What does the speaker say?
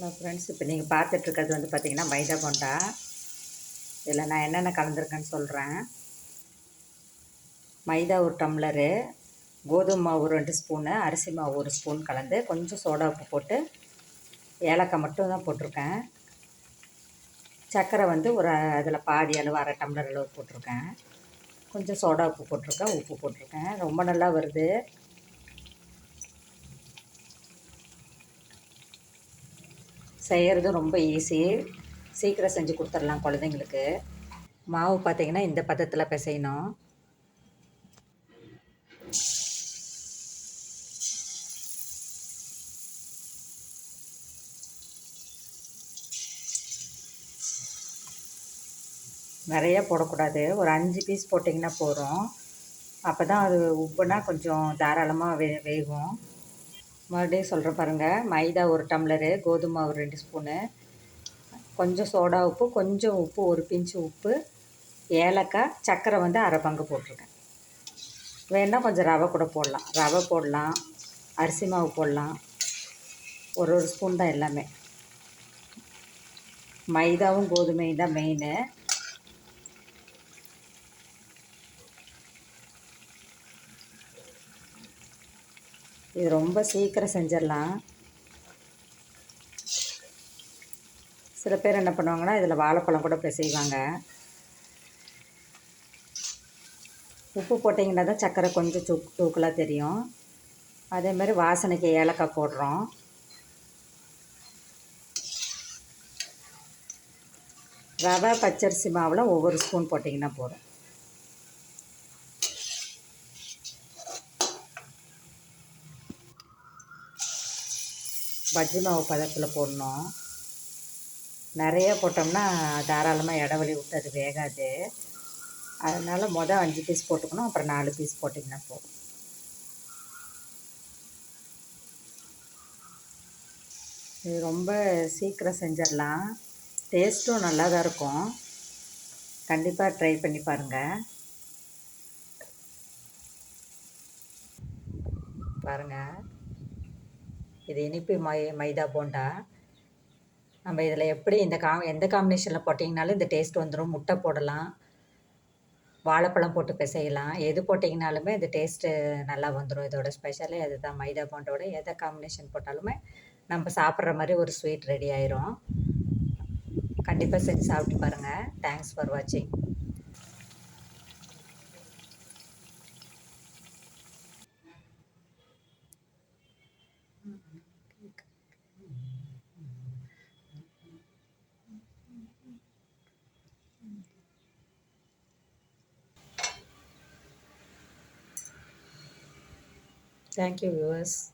Hello friends இப்போ நீங்கள் பார்த்துட்ருக்கிறது வந்து பார்த்திங்கன்னா மைதா போண்டா. இதில் நான் என்னென்ன கலந்துருக்கேன்னு சொல்கிறேன் மைதா ஒரு டம்ளரு கோதுமை மாவு ரெண்டு ஸ்பூனு அரிசி மாவு ஒரு ஸ்பூன் கலந்து கொஞ்சம் சோடா உப்பு போட்டு ஏலக்காய் மட்டும் தான் போட்டிருக்கேன். சர்க்கரை வந்து ஒரு அதில் பாதி அளவு அரை டம்ளர் அளவு போட்டிருக்கேன். கொஞ்சம் சோடா உப்பு போட்டிருக்கேன் உப்பு போட்டிருக்கேன். ரொம்ப நல்லா வருது. செய்கிறது ரொம்ப ஈஸி சீக்கிரம் செஞ்சு கொடுத்துடலாம் குழந்தைங்களுக்கு. மாவு பார்த்திங்கன்னா இந்த பதத்தில் பிசையணும். நிறையா போடக்கூடாது. ஒரு அஞ்சு பீஸ் போட்டிங்கன்னா போதும். அப்போ தான் அது உப்புனா கொஞ்சம் தாராளமாக வே வேகும். மறுபடியும் சொல்கிறேன் பாருங்கள் மைதா ஒரு டம்ளரு கோதுமை ஒரு ரெண்டு ஸ்பூனு கொஞ்சம் சோடா உப்பு கொஞ்சம் உப்பு ஒரு பிஞ்சு உப்பு ஏலக்காய் சர்க்கரை வந்து அரை பங்கு போட்டிருக்கேன். வேணால் கொஞ்சம் ரவை கூட போடலாம். ரவை போடலாம் அரிசி மாவு போடலாம். ஒரு ஒரு ஸ்பூன் தான் எல்லாமே. மைதாவும் கோதுமையும் தான் மெயின் இது ரொம்ப சீக்கிரம் செஞ்சிடலாம். சில பேர் என்ன பண்ணுவாங்கன்னா இதில் வாழைப்பழம் கூட செய்வாங்க. உப்பு போட்டிங்கன்னா தான் சர்க்கரை கொஞ்சம் தூக் தூக்கலாக தெரியும். அதே மாதிரி வாசனைக்கு ஏலக்காய் போடுறோம். ரவை பச்சரிசி மாவில் ஒவ்வொரு ஸ்பூன் போட்டிங்கன்னா போதும். பஜ்ஜி மாவு பதத்தில் போடணும். நிறைய போட்டோம்னா தாராளமாக இடவெளி விட்டு அது வேகாது. அதனால் மொதல் அஞ்சு பீஸ் போட்டுக்கணும் அப்புறம் நாலு பீஸ் போட்டிங்கன்னா போதும். இது ரொம்ப சீக்கிரம் செஞ்சிடலாம். டேஸ்ட்டும் நல்லா தான் இருக்கும். கண்டிப்பாக ட்ரை பண்ணி பாருங்கள் பாருங்கள் இது இனிப்பு மை மைதா போண்டா. நம்ம இதில் எப்படி இந்த கா எந்த காம்பினேஷனில் போட்டிங்கனாலும் இந்த டேஸ்ட் வந்துடும் முட்டை போடலாம். வாழைப்பழம் போட்டு பிசையலாம். எது போட்டிங்கனாலுமே இந்த டேஸ்ட்டு நல்லா வந்துடும் இதோட ஸ்பெஷலே அதுதான். மைதா போண்டோட எதை காம்பினேஷன் போட்டாலுமே நம்ம சாப்பிட்ற மாதிரி ஒரு ஸ்வீட் ரெடி ஆயிரும். கண்டிப்பாக செஞ்சு சாப்பிட்டு பாருங்கள் தேங்க்ஸ் ஃபார் வாட்சிங் Thank you, viewers.